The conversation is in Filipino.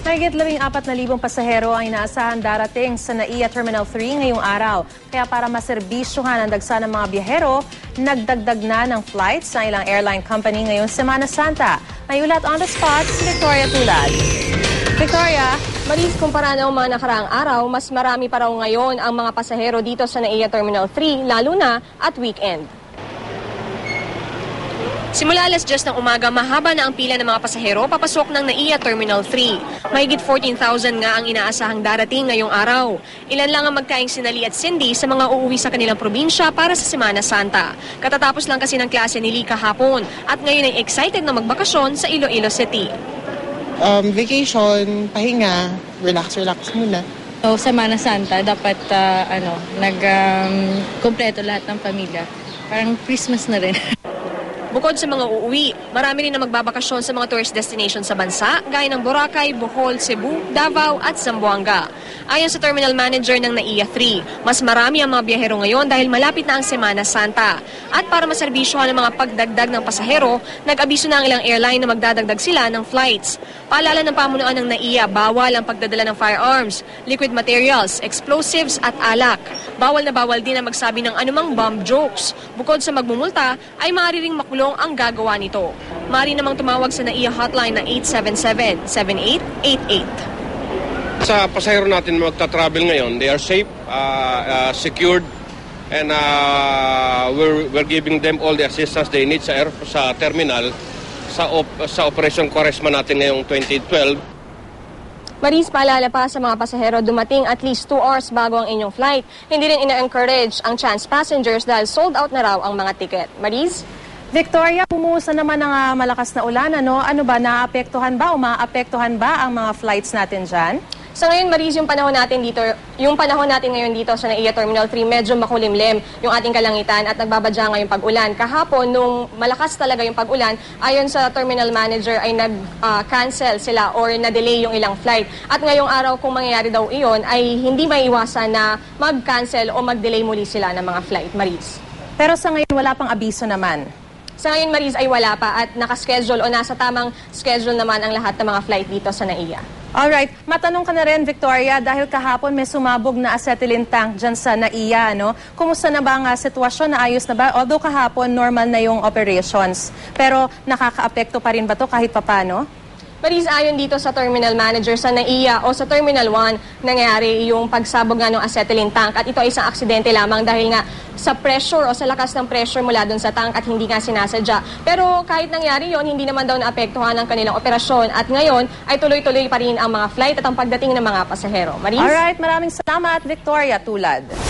Mahigit labing apat na libong pasahero ang inaasahan darating sa NAIA Terminal 3 ngayong araw. Kaya para maserbisyohan ang dagsa ng mga biyahero, nagdagdag na ng flights sa ilang airline company ngayong Semana Santa. May ulat on the spot si Victoria Tulad. Victoria, Maris, kumpara ng mga nakaraang araw, mas marami pa raw ngayon ang mga pasahero dito sa NAIA Terminal 3, lalo na at weekend. Simula alas 10 ng umaga, mahaba na ang pila ng mga pasahero papasok ng NAIA Terminal 3. Mahigit 14,000 nga ang inaasahang darating ngayong araw. Ilan lang ang magkaing sinali at Cindy sa mga uuwi sa kanilang probinsya para sa Semana Santa. Katatapos lang kasi ng klase ni Lee kahapon at ngayon ay excited na magbakasyon sa Iloilo City. um, vacation, pahinga, relax, relax muna. So, Semana Santa, dapat ah, ano, nag um, lahat ng pamilya. Parang Christmas na rin. Bukod sa mga uuwi, marami rin na magbabakasyon sa mga tourist destinations sa bansa, gaya ng Boracay, Bohol, Cebu, Davao at Zamboanga. Ayon sa terminal manager ng NAIA 3, mas marami ang mga biyahero ngayon dahil malapit na ang Semana Santa. At para maserbisyohan ang mga pagdagdag ng pasahero, nag-abiso na ang ilang airline na magdadagdag sila ng flights. Paalala ng pamunuan ng NAIA, bawal ang pagdadala ng firearms, liquid materials, explosives at alak. Bawal na bawal din ang magsabi ng anumang bomb jokes. Bukod sa magmumulta, ay maaari ring makulong ang gagawa nito. Maaari namang tumawag sa NAIA hotline na 877-7888. Sa pasahero natin magta-travel ngayon, they are safe, uh, uh, secured, and uh, we're, we're giving them all the assistance they need sa, air, sa terminal sa, op, sa Operation Quaresma natin ngayong 2012. Maris, paalala pa sa mga pasahero dumating at least 2 hours bago ang inyong flight. Hindi rin ina-encourage ang chance passengers dahil sold out na raw ang mga tiket. Maris? Victoria, pumusa naman ng ah, malakas na ulan. Ano, ano ba, naapektuhan ba o maapektuhan ba ang mga flights natin dyan? Sa ngayon, Maris, yung panahon natin dito, yung panahon natin ngayon dito sa NAIA Terminal 3, medyo makulimlim yung ating kalangitan at nagbabadya ngayong pag-ulan. Kahapon, nung malakas talaga yung pag-ulan, ayon sa terminal manager ay nag-cancel sila or na-delay yung ilang flight. At ngayong araw, kung mangyayari daw iyon, ay hindi maiwasan na mag-cancel o mag-delay muli sila ng mga flight, Maris. Pero sa ngayon, wala pang abiso naman. Sa ngayon, Maris, ay wala pa at nakaschedule o nasa tamang schedule naman ang lahat ng mga flight dito sa NAIA. Alright, matanong ka na rin, Victoria, dahil kahapon may sumabog na acetylene tank dyan sa NAIA, no? Kumusta na ba ang ah, sitwasyon? Naayos na ba? Although kahapon, normal na yung operations. Pero nakakaapekto pa rin ba to kahit papano? Maris, ayon dito sa terminal manager sa NAIA o sa Terminal 1, nangyari yung pagsabog nga ng acetylene tank at ito ay isang aksidente lamang dahil nga sa pressure o sa lakas ng pressure mula dun sa tank at hindi nga sinasadya. Pero kahit nangyari yon hindi naman daw naapektuhan ang kanilang operasyon at ngayon ay tuloy-tuloy pa rin ang mga flight at ang pagdating ng mga pasahero. Maris? Alright, maraming salamat, Victoria Tulad.